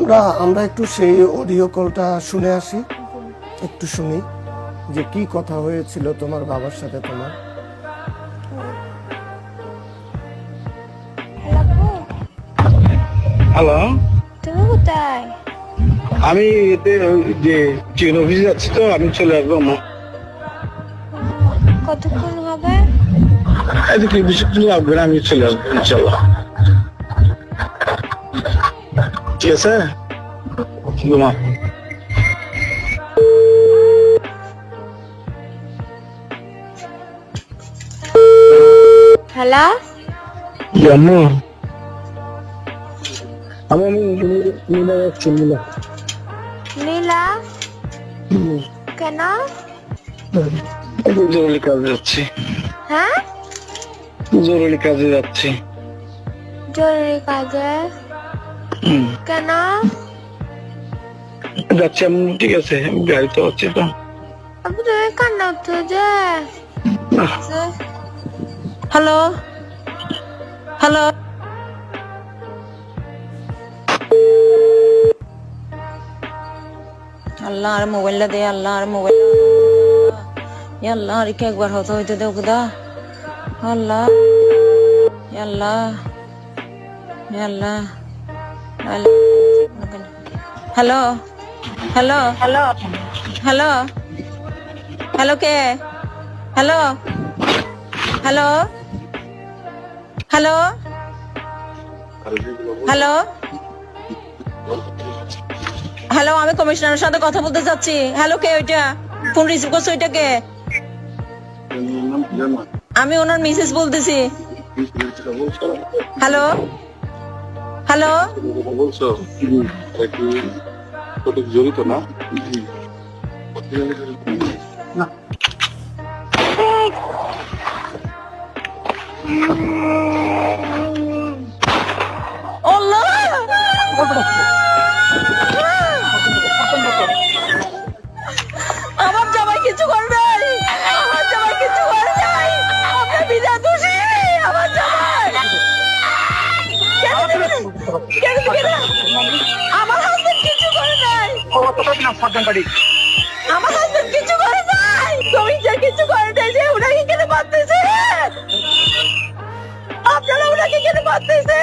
আমরা আমরা একটু সেই অডিও কলটা শুনে আসি। একটু শুনি যে কি কথা হয়েছিল তোমার বাবার সাথে তোমার। হ্যালো। তুমি কোথায়? আমি এতে ওই যে চিকেন অফিসে যাচ্ছি তো আমি চলে আসব মা। কতক্ষণ হবে? এদিকে বেশিক্ষণ লাগবে না আমি চলে আসব ইনশাল্লাহ। ঠিক আছে? ঘুমা। হ্যালো জানো আমি আমি নীলা যাচ্ছি নীলা। নীলা? কেন? জরুরি কাজে যাচ্ছি। হ্যাঁ? জরুরি কাজে যাচ্ছি। জরুরি কাজে। কেন? যাচ্ছি আমি ঠিক আছে গাড়িতে হচ্ছে তো। আপু তুমি কান্না উঠছো যে? হ্যালো? হ্যালো? আল্লাহ আর মোবাইলটা দে আল্লাহ আর মোবাইল। আল্লাহ আর কি একবার হতো হইতে দেও খুদা? Allah Allah Allah. Hello hello hello hello hello কে hello hello hello hello hello আমি কমিশনারের সাথে কথা বলতে চাচ্ছি হ্যালো কে ওইটা। ফোন রিসিভ করছ ওইটা কে? আমি ওনার মিসেস বলতেছি। Hello hello? বলছো? এটা কি জড়িত না? আমার আমার হাজবেন্ড কিছু করে নাই। তুমি যে কিছু করে নাই যে উনাকে কেন মারতেছে? আপনারা উনাকে কেন মারতেছে?